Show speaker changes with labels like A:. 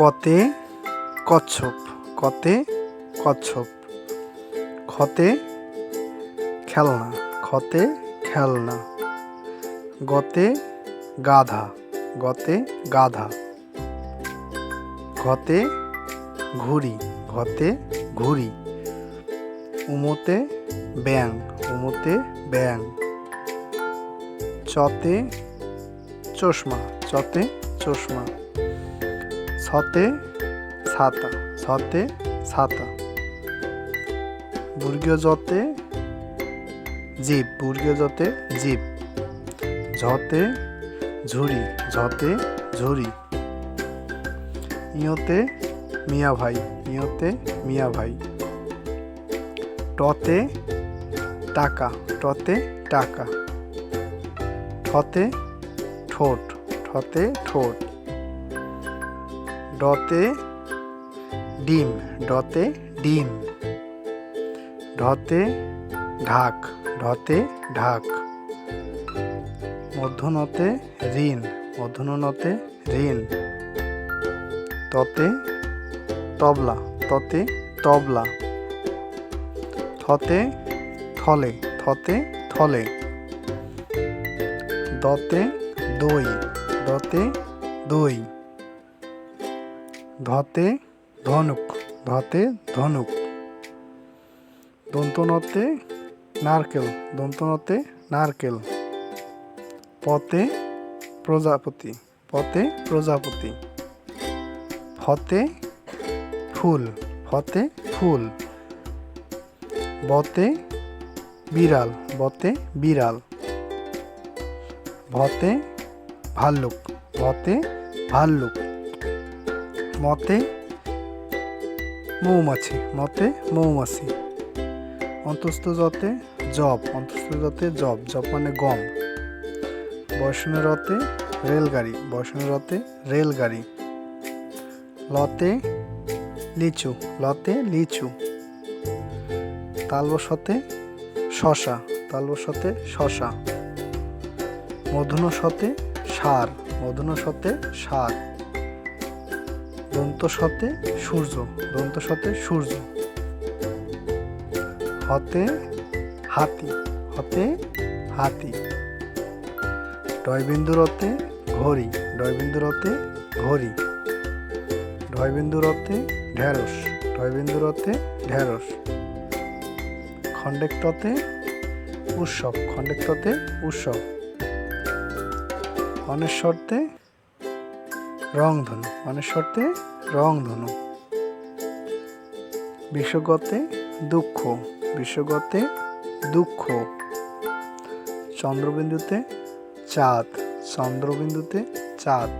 A: কতে কচ্ছপ কতে কচ্ছপ, খতে খেলনা খতে খেলনা, গতে গাধা গতে গাধা, ঘতে ঘুড়ি ঘতে ঘুড়ি, উমোতে ব্যাং উমোতে ব্যাং চতে চশমা চতে চশমা। ছতে ছাতা ছতে ছাতা বর্গীয় জতে জীব, বর্গীয় জতে জীব। ঝতে ঝুড়ি ঝতে ঝুড়ি। ইয়তে মিয়া ভাই, ইয়তে মিয়া ভাই। টতে টাকা টতে টাকা। ঠতে ঠোঁট ঠতে ঠোঁট। ডতে ডিম ডতে ডিম। ঢতে ঢাক ঢতে ঢাক। মধ্যনতে ঋণ মধ্যনতে ঋণ। ততে তবলা ততে তবলা। থতে থলে থতে থলে। দতে দই দতে দই। ধতে ধনুক ধতে ধনুক। দন্তনতে নারকেল দন্তনতে নারকেল। পতে প্রজাপতি পতে প্রজাপতি। ফতে ফুল ফতে ফুল। বতে বিড়াল বতে বিড়াল। ভতে ভাল্লুক ভতে ভাল্লুক। মতে মৌমাছি মতে মৌমাছি। অন্তস্থ যতে জব, অন্তস্থ যতে জব জব মানে গম। বয়সনের রতে রেলগাড়ি, বয়সনের রতে রেলগাড়ি। লতে লিচু লতে লিচু। তালবসতে শশা তালবসতে শশা। মধুন মধুনসতে সার মধুনসতে সার। দন্তসতে সূর্য দন্তসতে সূর্য। হতে হাতি হতে হাতি। ডয়বিন্দুরতে ঘড়ি ডয়বিন্দুরতে ঘড়ি। ঢয়বিন্দুরতে ঢেঁড়স ঢয়বিন্দুরতে ঢেঁড়স। খণ্ডেক্টতে উৎসব খণ্ডেক্টতে উৎসব। অনেশ্বরতে রংধনু অনেশ্বরতে রংধনু বিশ্বগতে দুঃখ। বিশ্বগতে দুঃখ। চন্দ্রবিন্দুতে চাঁদ। চন্দ্রবিন্দুতে চাঁদ।